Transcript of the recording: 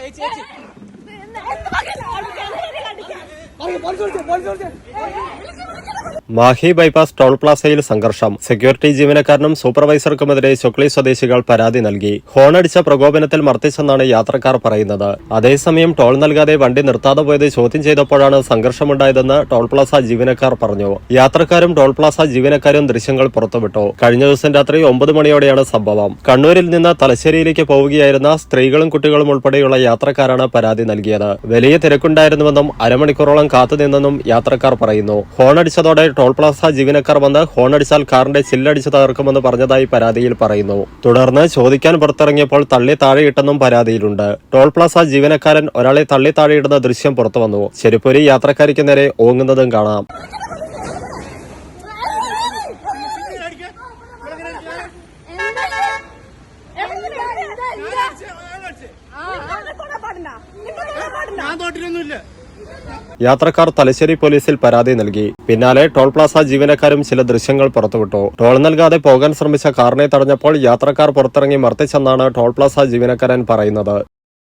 ചേച്ചി police police police Mahe bypass toll പ്ലാസയിൽ സംഘർഷം. Security ജീവനക്കാരനും സൂപ്പർവൈസർക്കുമെതിരെ ചൊക്ലി സ്വദേശികൾ പരാതി നൽകി. ഹോണടിച്ച പ്രകോപനത്തിൽ മർദ്ദിച്ചെന്നാണ് യാത്രക്കാർ പറയുന്നത്. അതേസമയം ടോൾ നൽകാതെ വണ്ടി നിർത്താതെ പോയത് ചോദ്യം ചെയ്തപ്പോഴാണ് സംഘർഷമുണ്ടായതെന്ന് ടോൾ പ്ലാസ ജീവനക്കാർ പറഞ്ഞു. യാത്രക്കാരും ടോൾ പ്ലാസ ജീവനക്കാരും ദൃശ്യങ്ങൾ പുറത്തുവിട്ടു. കഴിഞ്ഞ ദിവസം രാത്രി ഒമ്പത് മണിയോടെയാണ് സംഭവം. കണ്ണൂരിൽ നിന്ന് തലശ്ശേരിയിലേക്ക് പോവുകയായിരുന്ന സ്ത്രീകളും കുട്ടികളും ഉൾപ്പെടെയുള്ള യാത്രക്കാരാണ് പരാതി നൽകിയത്. വലിയ തിരക്കുണ്ടായിരുന്നുവെന്നും അരമണിക്കൂറോളം കാത്തുനിന്നെന്നും യാത്രക്കാർ പറയുന്നു. ഹോണടിച്ചതോടെ ടോൾ പ്ലാസ ജീവനക്കാർ വന്ന് ഹോണടിച്ചാൽ കാറിന്റെ ചില്ലടിച്ച് തകർക്കുമെന്ന് പറഞ്ഞതായി പരാതിയിൽ പറയുന്നു. തുടർന്ന് ചോദിക്കാൻ പുറത്തിറങ്ങിയപ്പോൾ തള്ളി താഴെയിട്ടെന്നും പരാതിയിലുണ്ട്. ടോൾ പ്ലാസ ജീവനക്കാരൻ ഒരാളെ തള്ളി താഴെയിടുന്ന ദൃശ്യം പുറത്തുവന്നു. ചെരുപ്പൊരി യാത്രക്കാരിക്ക് നേരെ ഓങ്ങുന്നതും കാണാം. ഞാൻ തോട്ടിലൊന്നുമില്ല യാത്രക്കാർ തലശ്ശേരി പോലീസിൽ പരാതി നൽകി. പിന്നാലെ ടോൾ പ്ലാസ ജീവനക്കാരും ചില ദൃശ്യങ്ങൾ പുറത്തുവിട്ടു. ടോൾ നൽകാതെ പോകാൻ ശ്രമിച്ച കാറിനെ തടഞ്ഞപ്പോൾ യാത്രക്കാർ പുറത്തിറങ്ങി മർദ്ദിച്ചെന്നാണ് ടോൾ പ്ലാസ ജീവനക്കാരൻ പറയുന്നത്.